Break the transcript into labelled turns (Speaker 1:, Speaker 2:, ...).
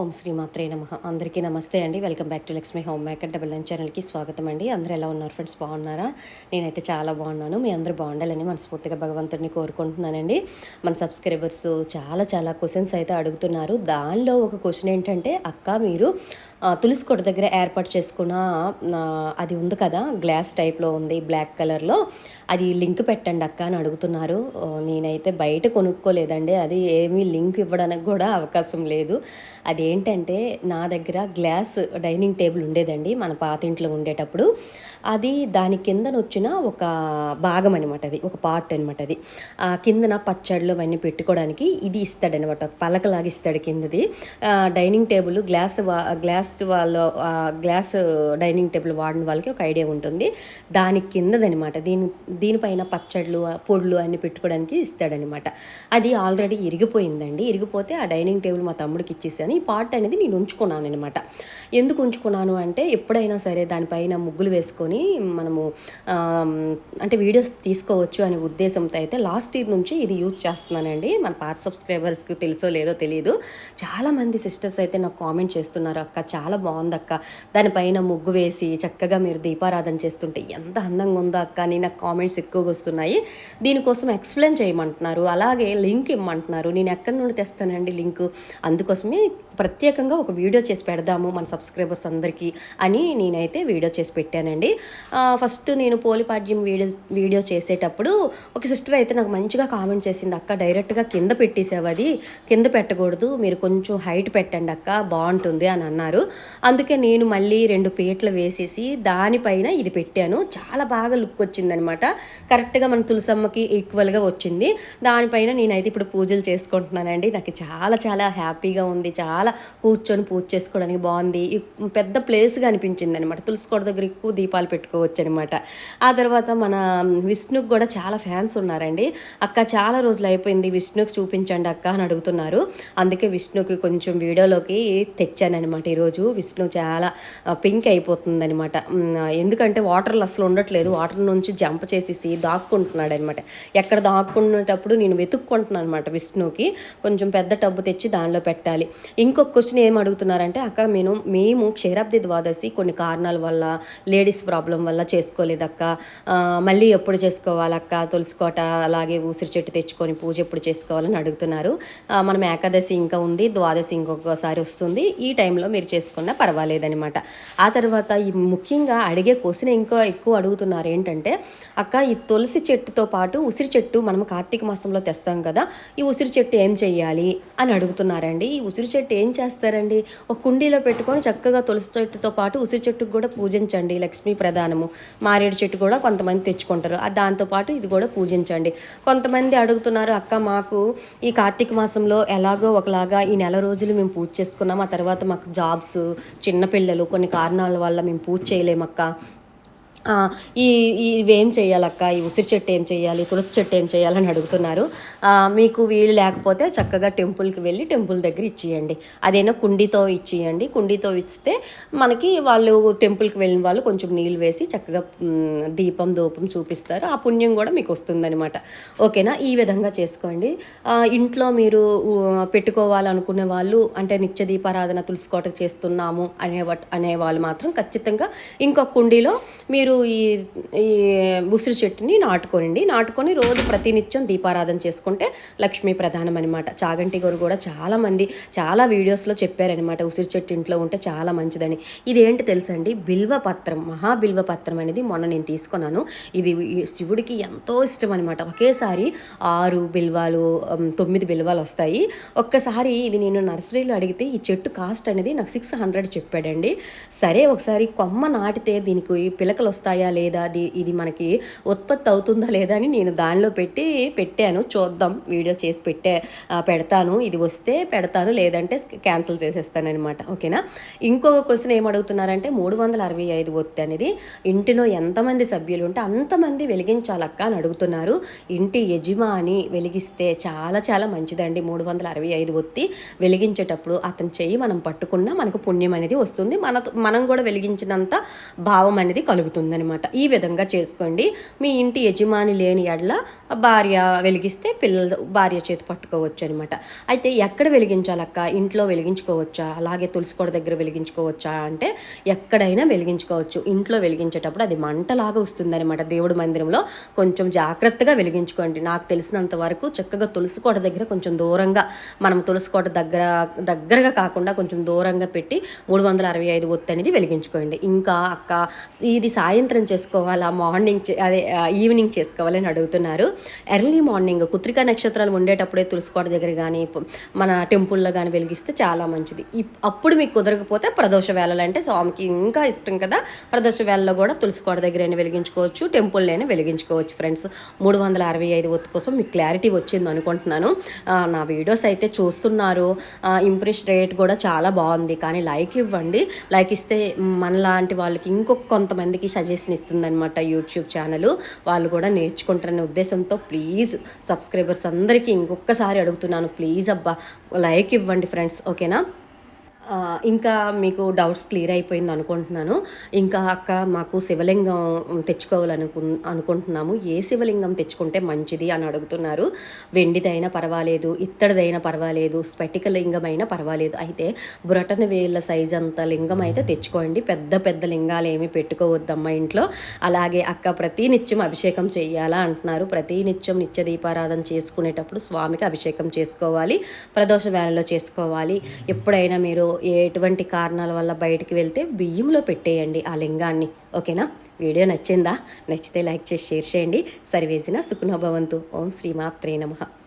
Speaker 1: ఓం శ్రీ మాత్రే నమ. అందరికీ నమస్తే అండి. Welcome back to Lakshmi homemaker double nine ఛానల్కి స్వాగతం అండి. అందరూ ఎలా ఉన్నారు ఫ్రెండ్స్? బాగున్నారా? నేనైతే చాలా బాగున్నాను. మీ అందరూ బాగుండాలని మనస్ఫూర్తిగా భగవంతుడిని కోరుకుంటున్నానండి. మన సబ్స్క్రైబర్స్ చాలా చాలా క్వశ్చన్స్ అయితే అడుగుతున్నారు. దానిలో ఒక క్వశ్చన్ ఏంటంటే అక్క మీరు తులసి కొట్ట దగ్గర ఏర్పాటు చేసుకున్న అది ఉంది కదా గ్లాస్ టైప్లో ఉంది బ్లాక్ కలర్లో. అది లింక్ పెట్టండి అక్క అని అడుగుతున్నారు. నేనైతే బయట కొనుక్కోలేదండి. అది ఏమీ లింక్ ఇవ్వడానికి కూడా అవకాశం లేదు. అది అదేంటంటే నా దగ్గర గ్లాస్ డైనింగ్ టేబుల్ ఉండేదండి మన పాత ఇంట్లో ఉండేటప్పుడు. అది దాని కిందన వచ్చిన ఒక భాగం అనమాట అది ఒక పార్ట్ అనమాట అది. ఆ కిందన పచ్చళ్ళు అవన్నీ పెట్టుకోవడానికి ఇది ఇస్తాడనమాట ఒక పలకలాగా ఇస్తాడు కిందది. డైనింగ్ టేబుల్ గ్లాస్ వా గ్లాస్ వాళ్ళ గ్లాస్ డైనింగ్ టేబుల్ వాడిన వాళ్ళకి ఒక ఐడియా ఉంటుంది. దాని కిందదనమాట దీని దీనిపైన పచ్చళ్ళు పొడులు అన్ని పెట్టుకోవడానికి ఇస్తాడనమాట అది ఆల్రెడీ ఇరిగిపోయిందండి ఇరిగిపోతే ఆ డైనింగ్ టేబుల్ మా తమ్ముడికి ఇచ్చేసాను. ఈ పార్ట్ అనేది నేను ఉంచుకున్నాను అనమాట ఎందుకు ఉంచుకున్నాను అంటే ఎప్పుడైనా సరే దానిపైన ముగ్గులు వేసుకొని మనము అంటే వీడియోస్ తీసుకోవచ్చు అనే ఉద్దేశంతో అయితే లాస్ట్ ఇయర్ నుంచి ఇది యూజ్ చేస్తున్నానండి. మన పాత సబ్స్క్రైబర్స్కి తెలుసో లేదో తెలియదు చాలామంది సిస్టర్స్ అయితే నాకు కామెంట్ చేస్తున్నారు అక్క చాలా బాగుంది అక్క దానిపైన ముగ్గు వేసి చక్కగా మీరు దీపారాధన చేస్తుంటే ఎంత అందంగా ఉందో అక్క అని నాకు కామెంట్స్ ఎక్కువగా వస్తున్నాయి. దీనికోసం ఎక్స్ప్లెయిన్ చేయమంటున్నారు. అలాగే లింక్ ఇమ్మంటున్నారు. నేను ఎక్కడి నుండి తెస్తానండి లింక్? అందుకోసమే ప్రత్యేకంగా ఒక వీడియో చేసి పెడదాము మన సబ్స్క్రైబర్స్ అందరికీ అని నేనైతే వీడియో చేసి పెట్టానండి. ఫస్ట్ నేను పోలిపాడ్యం వీడియో వీడియో చేసేటప్పుడు ఒక సిస్టర్ అయితే నాకు మంచిగా కామెంట్ చేసింది అక్క డైరెక్ట్గా కింద పెట్టేసావు అది కింద పెట్టకూడదు మీరు కొంచెం హైట్ పెట్టండి అక్క బాగుంటుంది అని అన్నారు. అందుకే నేను మళ్ళీ రెండు పీటలు వేసేసి దానిపైన ఇది పెట్టాను. చాలా బాగా లుక్ వచ్చిందనమాట. కరెక్ట్గా మన తులసమ్మకి ఈక్వల్గా వచ్చింది. దానిపైన నేనైతే ఇప్పుడు పూజలు చేసుకుంటున్నానండి. నాకు చాలా చాలా హ్యాపీగా ఉంది. చాలా కూర్చొని పూజ చేసుకోవడానికి బాగుంది. పెద్ద ప్లేస్గా అనిపించింది అనమాట తులసికోట దగ్గర ఎక్కువ దీపాలు పెట్టుకోవచ్చు అనమాట ఆ తర్వాత మన విష్ణుకి కూడా చాలా ఫ్యాన్స్ ఉన్నారండి. అక్క చాలా రోజులు అయిపోయింది విష్ణుకి చూపించండి అక్క అని అడుగుతున్నారు. అందుకే విష్ణుకి కొంచెం వీడియోలోకి తెచ్చానమాట ఈరోజు. విష్ణు చాలా పింక్ అయిపోతుంది అనమాట ఎందుకంటే వాటర్లు అసలు ఉండట్లేదు. వాటర్ నుంచి జంప్ చేసేసి దాక్కుంటున్నాడు అనమాట ఎక్కడ దాక్కునేటప్పుడు నేను వెతుక్కుంటున్నాను అనమాట విష్ణుకి. కొంచెం పెద్ద టబ్బు తెచ్చి దానిలో పెట్టాలి. ఇంకో ఇంకొక క్వశ్చన్ ఏం అడుగుతున్నారంటే అక్క నేను మేము క్షీరాబ్ది ద్వాదశి కొన్ని కారణాల వల్ల లేడీస్ ప్రాబ్లం వల్ల చేసుకోలేదక్క మళ్ళీ ఎప్పుడు చేసుకోవాలక్క తులసికోట అలాగే ఉసిరి చెట్టు తెచ్చుకొని పూజ ఎప్పుడు చేసుకోవాలని అడుగుతున్నారు. మనం ఏకాదశి ఇంకా ఉంది ద్వాదశి ఇంకొకసారి వస్తుంది. ఈ టైంలో మీరు చేసుకున్నా పర్వాలేదనమాట ఆ తర్వాత ఈ ముఖ్యంగా అడిగే క్వశ్చన్ ఇంకా ఎక్కువ అడుగుతున్నారు ఏంటంటే అక్క ఈ తులసి చెట్టుతో పాటు ఉసిరి చెట్టు మనం కార్తీక మాసంలో తెస్తాం కదా ఈ ఉసిరి చెట్టు ఏం చెయ్యాలి? అని అడుగుతున్నారండి. ఈ ఉసిరి చెట్టు ఏం చేస్తారండి? ఒక కుండీలో పెట్టుకొని చక్కగా తులసి చెట్టుతో పాటు ఉసిరి చెట్టుకు కూడా పూజించండి లక్ష్మీ ప్రధానము. మారేడు చెట్టు కూడా కొంతమంది తెచ్చుకుంటారు. దాంతోపాటు ఇది కూడా పూజించండి. కొంతమంది అడుగుతున్నారు అక్క మాకు ఈ కార్తీక మాసంలో ఎలాగో ఒకలాగా ఈ నెల రోజులు మేము పూజ చేసుకున్నాం. ఆ తర్వాత మాకు జాబ్స్ చిన్నపిల్లలు కొన్ని కారణాల వల్ల మేము పూజ చేయలేమక్క. ఈ ఇవేం చేయాలక్క? ఈ ఉసిరి చెట్టు ఏం చేయాలి? తులసి చెట్టు ఏం చేయాలని అడుగుతున్నారు. మీకు వీలు లేకపోతే చక్కగా టెంపుల్కి వెళ్ళి టెంపుల్ దగ్గర ఇచ్చేయండి. అదేనా కుండీతో ఇచ్చేయండి. కుండీతో ఇస్తే మనకి వాళ్ళు టెంపుల్కి వెళ్ళిన వాళ్ళు కొంచెం నీళ్ళు వేసి చక్కగా దీపం ధూపం చూపిస్తారు. ఆ పుణ్యం కూడా మీకు వస్తుందన్నమాట. ఓకేనా? ఈ విధంగా చేసుకోండి. ఇంట్లో మీరు పెట్టుకోవాలనుకునే వాళ్ళు అంటే నిత్య దీపారాధన తులసికోటకు చేస్తున్నాము అనే వట్- అనే వాళ్ళు మాత్రం ఖచ్చితంగా ఇంకొక కుండీలో మీరు ఈ ఈ ఉసిరి చెట్టుని నాటుకోనండి. నాటుకొని రోజు ప్రతినిత్యం దీపారాధన చేసుకుంటే లక్ష్మీ ప్రధానం అనమాట చాగంటి గారు కూడా చాలామంది చాలా వీడియోస్లో చెప్పారనమాట ఉసిరి చెట్టు ఇంట్లో ఉంటే చాలా మంచిదని. ఇదేంటి తెలుసండి? బిల్వ పత్రం మహాబిల్వ పత్రం అనేది మొన్న నేను తీసుకున్నాను. ఇది ఈ శివుడికి ఎంతో ఇష్టం అనమాట ఒకేసారి ఆరు బిల్వాలు తొమ్మిది బిల్వాలు వస్తాయి. ఒక్కసారి ఇది నేను నర్సరీలో అడిగితే ఈ చెట్టు కాస్ట్ అనేది నాకు సిక్స్ హండ్రెడ్ చెప్పాడండి. సరే ఒకసారి కొమ్మ నాటితే దీనికి పిలకలు వస్తాయి. వస్తాయా లేదా? అది ఇది మనకి ఉత్పత్తి అవుతుందా లేదా అని నేను దానిలో పెట్టి పెట్టాను. చూద్దాం. వీడియో చేసి పెట్టే పెడతాను. ఇది వస్తే పెడతాను. లేదంటే క్యాన్సిల్ చేసేస్తానమాట ఓకేనా? ఇంకో క్వశ్చన్ ఏం అడుగుతున్నారంటే మూడు వందల అరవై ఐదు ఒత్తి అనేది ఇంటిలో ఎంతమంది సభ్యులు ఉంటే అంతమంది వెలిగించాలక్క అని అడుగుతున్నారు. ఇంటి యజమాని వెలిగిస్తే చాలా చాలా మంచిదండి. మూడు వందల అరవై ఐదు ఒత్తి వెలిగించేటప్పుడు అతని చెయ్యి మనం పట్టుకున్నా మనకు పుణ్యం అనేది వస్తుంది. మన మనం కూడా వెలిగించినంత భావం అనేది కలుగుతుంది. ఉంటుందన్నమాట ఈ విధంగా చేసుకోండి. మీ ఇంటి యజమాని లేని ఎడల భార్య వెలిగిస్తే పిల్లల భార్య చేతి పట్టుకోవచ్చు అనమాట అయితే ఎక్కడ వెలిగించాలక్క? ఇంట్లో వెలిగించుకోవచ్చా? అలాగే తులసికోట దగ్గర వెలిగించుకోవచ్చా అంటే ఎక్కడైనా వెలిగించుకోవచ్చు. ఇంట్లో వెలిగించేటప్పుడు అది మంటలాగా వస్తుందన్నమాట. దేవుడి మందిరంలో కొంచెం జాగ్రత్తగా వెలిగించుకోండి. నాకు తెలిసినంత వరకు చక్కగా తులసికోట దగ్గర కొంచెం దూరంగా మనం తులసికోట దగ్గర దగ్గరగా కాకుండా కొంచెం దూరంగా పెట్టి మూడు వందల అరవై ఐదు ఒత్తు అనేది వెలిగించుకోండి. ఇంకా అక్క ఇది సాయంత్రం చేసుకోవాలా? మార్నింగ్ చే- అదే ఈవినింగ్ చేసుకోవాలని అడుగుతున్నారు. ఎర్లీ మార్నింగ్ కుత్రికా నక్షత్రాలు ఉండేటప్పుడే తులసికోట దగ్గర కానీ మన టెంపుల్లో కానీ వెలిగిస్తే చాలా మంచిది. ఇప్- అప్పుడు మీకు కుదరకపోతే ప్రదోష వేళలు అంటే స్వామికి ఇంకా ఇష్టం కదా? ప్రదోష వేళలో కూడా తులసికోట దగ్గరైనా వెలిగించుకోవచ్చు టెంపుల్లోనే వెలిగించుకోవచ్చు ఫ్రెండ్స్. మూడు వందల అరవై ఐదు ఒత్తు కోసం మీకు క్లారిటీ వచ్చింది అనుకుంటున్నాను. నా వీడియోస్ అయితే చూస్తున్నారు. ఇంప్రెస్ రేట్ కూడా చాలా బాగుంది. కానీ లైక్ ఇవ్వండి. లైక్ ఇస్తే మనలాంటి వాళ్ళకి ఇంకొక కొంతమందికి సజెషన్ ఇస్తుందన్నమాట యూట్యూబ్ ఛానల్ వాళ్ళు కూడా నేర్చుకుంటారనే ఉద్దేశంతో ప్లీజ్ సబ్స్క్రైబర్స్ అందరికీ ఇంకొకసారి అడుగుతున్నాను. ప్లీజ్ అబ్బా లైక్ ఇవ్వండి ఫ్రెండ్స్ ఓకేనా ఇంకా మీకు డౌట్స్ క్లియర్ అయిపోయింది అనుకుంటున్నాను. ఇంకా అక్క మాకు శివలింగం తెచ్చుకోవాలనుకు అనుకుంటున్నాము. ఏ శివలింగం తెచ్చుకుంటే మంచిది అని అడుగుతున్నారు. వెండిదైనా పర్వాలేదు ఇత్తడిదైనా పర్వాలేదు స్ఫటిక లింగం అయినా పర్వాలేదు. అయితే బురటన వేళ్ళ సైజ్ అంత లింగం అయితే తెచ్చుకోండి. పెద్ద పెద్ద లింగాలు ఏమి పెట్టుకోవద్దమ్మ ఇంట్లో. అలాగే అక్క ప్రతి నిత్యం అభిషేకం చేయాలా అంటున్నారు. ప్రతి నిత్యం నిత్య దీపారాధన చేసుకునేటప్పుడు స్వామికి అభిషేకం చేసుకోవాలి. ప్రదోష వేళలో చేసుకోవాలి. ఎప్పుడైనా మీరు ఎటువంటి కారణాల వల్ల బయటికి వెళ్తే బియ్యంలో పెట్టేయండి ఆ లింగాన్ని. ఓకేనా? వీడియో నచ్చిందా? నచ్చితే లైక్ చేసి షేర్ చేయండి. సరివేసిన సుఖనోభవంతు ఓం శ్రీమాత్రే నమః.